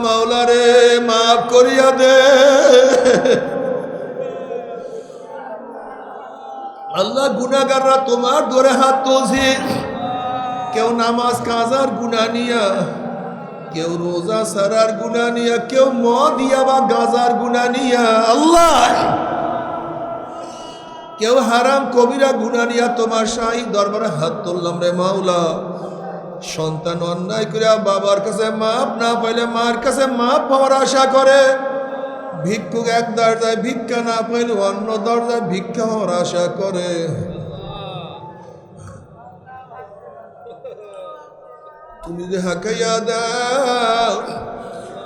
মাওলারে মাফ করিয়া দে। আল্লাহ গুনাগাররা তোমার ধরে হাত তুলছি। কেউ নামাজ কাজার গুনা নিয়া, কেউ রোজা সারার গুনা নিয়া, কেউ মদ দিয়া বা গাজার গুনা নিয়া। আল্লাহ! কেউ হারাম কবিরা গুনা নিয়া তোমার শাহী দরবারে হাত তুললাম রে মাওলা। সন্তান অন্যায় করে বাবার কাছে মাপ না পাইলে মার কাছে মাপ পাওয়ার আশা করে। ভিক্ষুক এক দরজায় ভিক্ষা না পাইলে অন্য দরজায় ভিক্ষা হওয়ার আশা করে। তুমি যে হাকাইয়া দাও,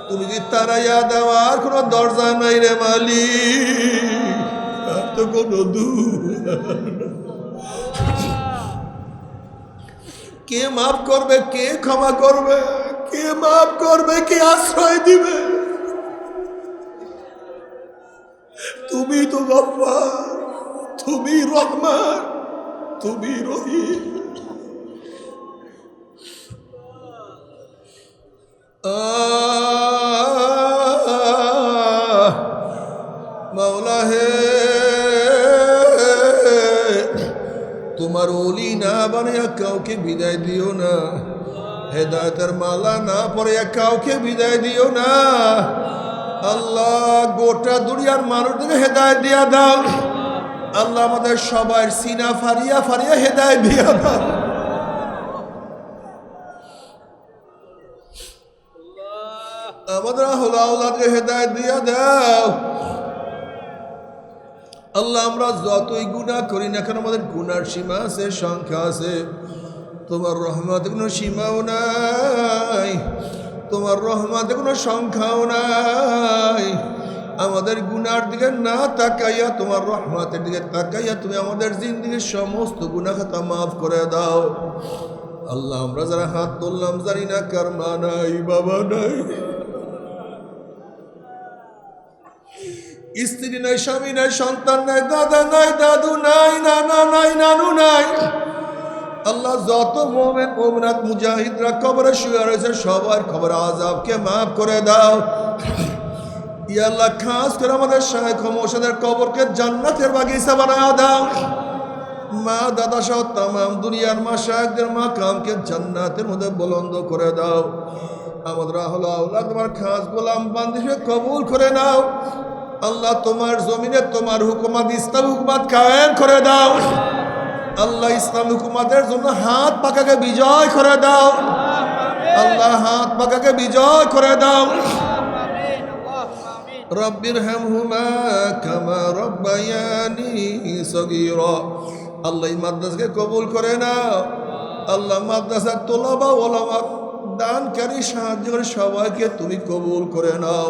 তুমি যে তারাইয়া দাও, আর কোনো দরজা নাই রে মালি আর তো কোনো দূর। কে মাফ করবে, কে ক্ষমা করবে, কে মাফ করবে, কে আশ্রয় দিবে? তুমি তো গফ্ফার, তুমি রহমান, তুমি রহিম। মাওলা হে তোমার ওলি না বানিয়া কাউকে বিদায় দিও না। হেদায়তের মালা না পরে কাউকে বিদায় দিও না। আল্লাহ গোটা দুনিয়ার মানুষদের হেদায়ত দিয়া দাও। আল্লাহ আমাদের সবার সিনা ফারিয়া ফারিয়া হেদায় দিয়া দাও। আমাদের হলো আল্লাহকে হেদায়ত দিয়া দাও। আল্লাহ, আমরা যতই গুণা করি না কেন, আমাদের গুনার সীমা আছে, সংখ্যা আছে। তোমার রহমতে কোনো সীমাও নাই, তোমার রহমতে কোনো সংখ্যাও নাই। আমাদের গুনার দিকে না তাকাইয়া, তোমার রহমতের দিকে তাকাইয়া তুমি আমাদের জিন্দিগির সমস্ত গুণা খাতা মাফ করে দাও। আল্লাহ, আমরা যারা হাত তুললাম জানি না কার মা নাই, বাবা নাই। স্ত্রী নাই স্বামী নাই সন্তান নাই দাদা নাই দাদু নাই, নানা নাই, নানু নাই। আল্লাহ যত মোমেন মোমনাথ মুজাহিদরা কবরে শুয়ে রয়েছে, সবার খবর আজাবকে মাফ করে দাও। আল্লাহ, খাস করে আমাদের শাহেখ মোর্শেদের কবরকে জান্নাতের বাগিচা বানায় দাও। মা, দাদা সহ তাম দুনিয়ার মা শাহেকদের মা, কামকে জান্নাতের মধ্যে বলন্দ করে দাও। আমাদের হলো আল্লাহ তোমার খাস গোলাম বান্দিকে কবুল করে নাও। আল্লাহ তোমার জমিনে তোমার হুকুমাত ইসলাম হুকুমাত কায়েম করে দাও। আল্লাহ ইসলাম হুকুমাতের জন্য হাত পাকাকে বিজয় করে দাও। আল্লাহ হাত পাকাকে বিজয় করে দাও। রব্বির হেমহুমা কামা রব্বায়ানি সগীরা। আল্লাহ মাদ্রাসাকে কবুল করে নাও। আল্লাহ মাদ্রাসার তোলাবা ওলামা দানকারী সাহায্য করে সবাইকে তুমি কবুল করে নাও।